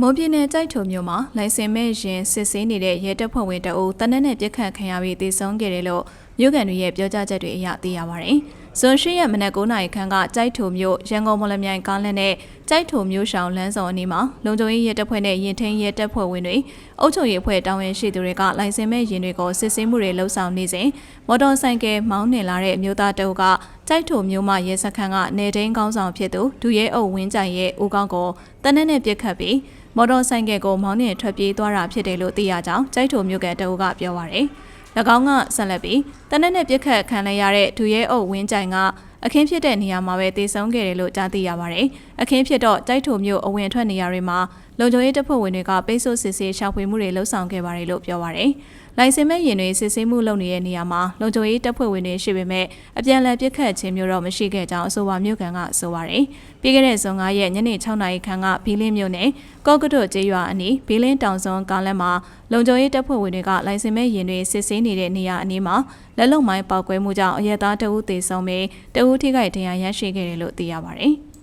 မွန်ပြည်နယ်ကြိုက်ထုံမြို့မှာလိုင်စင်မဲ့ရင်စစ်ဆေးနေတဲ့ရဲတပ်ဖွဲ့ဝင်တအုပ်တနက်နဲ့ပြစ်ခတ်ခံရပြီးသေဆုံးခဲ့တယ်လို့ မြို့ကန်တွေရဲ့ပြောကြားချက်တွေအရသိရပါတယ်။ဇွန်ရှိရက်မနက်9:00နာရီခန့်ကကြိုက်ထုံမြို့ရန်ကုန်မလမြိုင်ကားလမ်းနဲ့ကြိုက်ထုံမြို့ရှောင်းလမ်းဆောင်အနီးမှာလုံခြုံရေးရဲတပ်ဖွဲ့နဲ့ရင်ထင်းရဲတပ်ဖွဲ့ဝင်တွေအုပ်ချုပ်ရေးအဖွဲ့တာဝန်ရှိသူတွေကလိုင်စင်မဲ့ရင်တွေကိုစစ်ဆေးမှုတွေလှုပ်ဆောင်နေစဉ်မော်တော်ဆိုင်ကယ်မောင်းနှင်လာတဲ့အမျိုးသားတအုပ်ကကြိုက်ထုံမြို့မှာရဲစခန်းကနေတိန်ကောင်းဆောင်ဖြစ်သူဒူရဲအုပ်ဝင်းကြိုင်ရဲ့ဦးကောင်းကိုတနက်နဲ့ပြစ်ခတ်ပြီးမော်တော်ဆိုင်ကယ်ကိုမောင်းနှင်ထွက်ပြေးသွားတာဖြစ်တယ်လို့သိရကြောင်းကြိုက်ထုံမြို့ကတအုပ်ကပြောပါရယ်။၎ င်းကဆက်လက်ပြီးတနက်နဲ့ပြစ်ခတ်ခံရတဲ့ဒူရဲအုပ်ဝင်းကြိုင်ကအခင်းဖြစ်တဲ့နေရာမှာပဲတည်ဆုံခဲ့တယ်လို့ကြားသိရပါရယ်။အခင်းဖြစ်တော့ကြိုက်ထုံမြို့အဝင်ထွက်နေရာတွေမှာ လုံခြုံရေးတပ်ဖွဲ့ဝင်တွေကပိတ်ဆို့စစ်ဆေးရှောင်ဖွေမှုတွေလှုပ်ဆောင်ခဲ့ပါတယ်လို့ပြောပါရယ်။လိုင်စင်မဲ့ရင်တွေစစ်ဆေးမှုလုပ်နေတဲ့နေရာမှာလုံခြုံရေးတပ်ဖွဲ့ဝင်တွေရှိပေမဲ့အပြန်အလှန်ပြစ်ခတ်ခြင်းမျိုးတော့မရှိခဲ့ကြောင်းအဆိုပါမြို့ကန်ကဆိုပါရယ်။ပြီးခဲ့တဲ့ဇွန်9ရက်ညနေ6နာရီခန့်ကဘီလင်းမြို့နယ်ကော့ကတုတ်ကျေးရွာအနီးဘီလင်းတောင်စွန်းကားလမ်းမှာလုံခြုံရေးတပ်ဖွဲ့ဝင်တွေကလိုင်စင်မဲ့ရင်တွေစစ်ဆေးနေတဲ့နေရာအနီးမှာလက်လုံမိုင်းပေါက်ကွဲမှုကြောင့်အရက်သားတအုပ်သေဆုံးပြီးတအုပ်ထိခိုက်ဒဏ်ရာရရှိခဲ့တယ်လို့သိရပါရယ်။